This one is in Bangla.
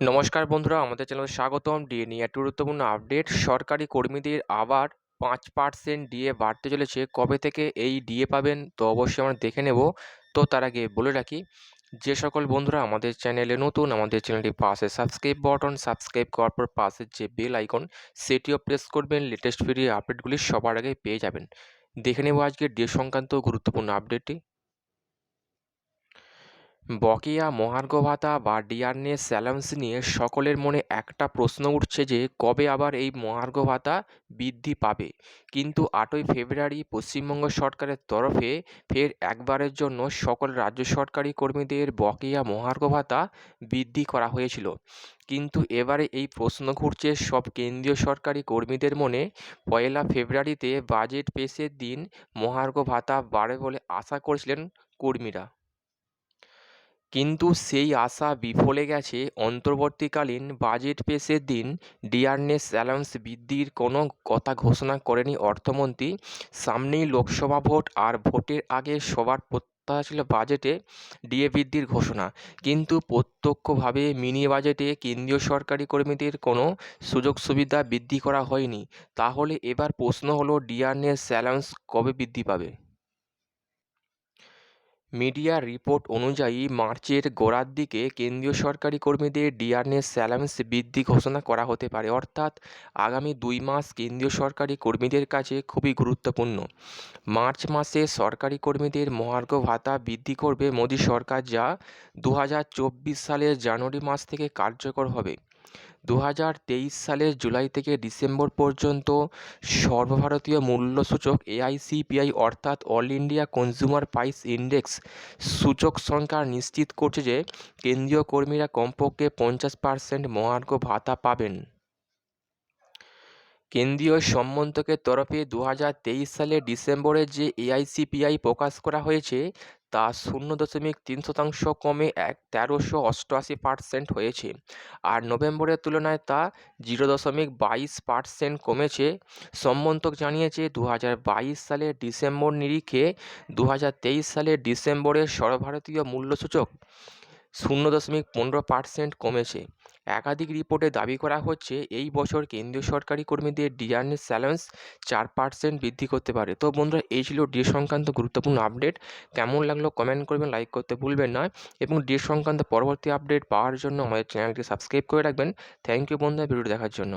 নমস্কার বন্ধুরা, আমাদের চ্যানেলে স্বাগতম। ডিএ নিয়ে একটা গুরুত্বপূর্ণ আপডেট। সরকারি কর্মীদের আবার পাঁচ পার্সেন্ট ডিএ বাড়তে চলেছে। কবে থেকে এই ডিএ পাবেন, তো অবশ্যই আমরা দেখে নেব। তো তার আগে বলে রাখি, যে সকল বন্ধুরা আমাদের চ্যানেলে নতুন, আমাদের চ্যানেলটি পাশে সাবস্ক্রাইব বটন, সাবস্ক্রাইব করার পর পাশের যে বেল আইকন, সেটিও প্রেস করবেন। লেটেস্ট ভিডিও আপডেটগুলি সবার আগে পেয়ে যাবেন। দেখে নেব আজকে ডিএ সংক্রান্ত গুরুত্বপূর্ণ আপডেটটি বকেয়া মহার্ঘ ভাতা বা ডিয়ারনেস স্যালান্স নিয়ে সকলের মনে একটা প্রশ্ন উঠছে যে, কবে আবার এই মহার্ঘ ভাতা বৃদ্ধি পাবে? কিন্তু আটই ফেব্রুয়ারি পশ্চিমবঙ্গ সরকারের তরফে ফের একবারের জন্য সকল রাজ্য সরকারি কর্মীদের বকেয়া মহার্ঘ ভাতা বৃদ্ধি করা হয়েছিল। কিন্তু এবারে এই প্রশ্ন ঘুরছে সব কেন্দ্রীয় সরকারি কর্মীদের মনে। পয়লা ফেব্রুয়ারিতে বাজেট পেশের দিন মহার্ঘ ভাতা বাড়ে বলে আশা করেছিলেন কর্মীরা। কিন্তু সেই আশা বিফলে গেছে। অন্তর্বর্তীকালীন বাজেট পেশের দিন ডিয়ারনেস অ্যালাউন্স বৃদ্ধির কোনো কথা ঘোষণা করেনি অর্থমন্ত্রী। সামনেই লোকসভা ভোট আর ভোটের আগে সবার প্রত্যাশা ছিল বাজেটে ডিএ বৃদ্ধির ঘোষণা। কিন্তু প্রত্যক্ষভাবে মিনি বাজেটে কেন্দ্রীয় সরকারি কর্মীদের কোনো সুযোগ সুবিধা বৃদ্ধি করা হয়নি। তাহলে এবার প্রশ্ন হলো, ডিয়ারনেস অ্যালাউন্স কবে বৃদ্ধি পাবে? মিডিয়া রিপোর্ট অনুযায়ী মার্চের গোড়ার দিকে কেন্দ্রীয় সরকারি কর্মীদের ডিয়ারনেস স্যালান্স বৃদ্ধি ঘোষণা করা হতে পারে। অর্থাৎ আগামী দুই মাস কেন্দ্রীয় সরকারি কর্মীদের কাছে খুবই গুরুত্বপূর্ণ। মার্চ মাসে সরকারি কর্মীদের মহার্ঘ ভাতা বৃদ্ধি করবে মোদী সরকার, যা দু হাজার চব্বিশ সালের জানুয়ারি মাস থেকে কার্যকর হবে। দু হাজার তেইশ সালের জুলাই থেকে ডিসেম্বর পর্যন্ত সর্বভারতীয় মূল্যসূচক এআইসিপিআই অর্থাৎ all India consumer price index সূচক সংখ্যা নিশ্চিত করছে যে কেন্দ্রীয় কর্মীরা কমপক্ষে পঞ্চাশ পার্সেন্ট মহার্ঘ ভাতা পাবেন। কেন্দ্রীয় সম্মন্তকের তরফে দু হাজার তেইশ সালের ডিসেম্বরে যে এআইসিপিআই প্রকাশ করা হয়েছে তা শূন্য দশমিক তিন শতাংশ কমে এক তেরোশো অষ্টআশি পার্সেন্ট হয়েছে। আর নভেম্বরের তুলনায় তা জিরো দশমিক বাইশ পার্সেন্ট কমেছে। সম্মন্তক জানিয়েছে দু হাজার বাইশ সালের ডিসেম্বর নিরিখে দু হাজার তেইশ সালের ডিসেম্বরের সর্বভারতীয় মূল্যসূচক শূন্য দশমিক পনেরো পার্সেন্ট কমেছে। একাধিক রিপোর্টে দাবি করা হচ্ছে, এই বছর কেন্দ্রীয় সরকারি কর্মীদের ডিআরএস স্যালেন্স চার পার্সেন্ট বৃদ্ধি করতে পারে। তো বন্ধুরা, এই ছিল ডি সংক্রান্ত গুরুত্বপূর্ণ আপডেট কেমন লাগল কমেন্ট করবেন লাইক করতে ভুলবেন না। এবং ডি সংক্রান্ত পরবর্তী আপডেট পাওয়ার জন্য আমাদের চ্যানেলটি সাবস্ক্রাইব করে রাখবেন। থ্যাংক ইউ বন্ধুরা ভিডিও দেখার জন্য।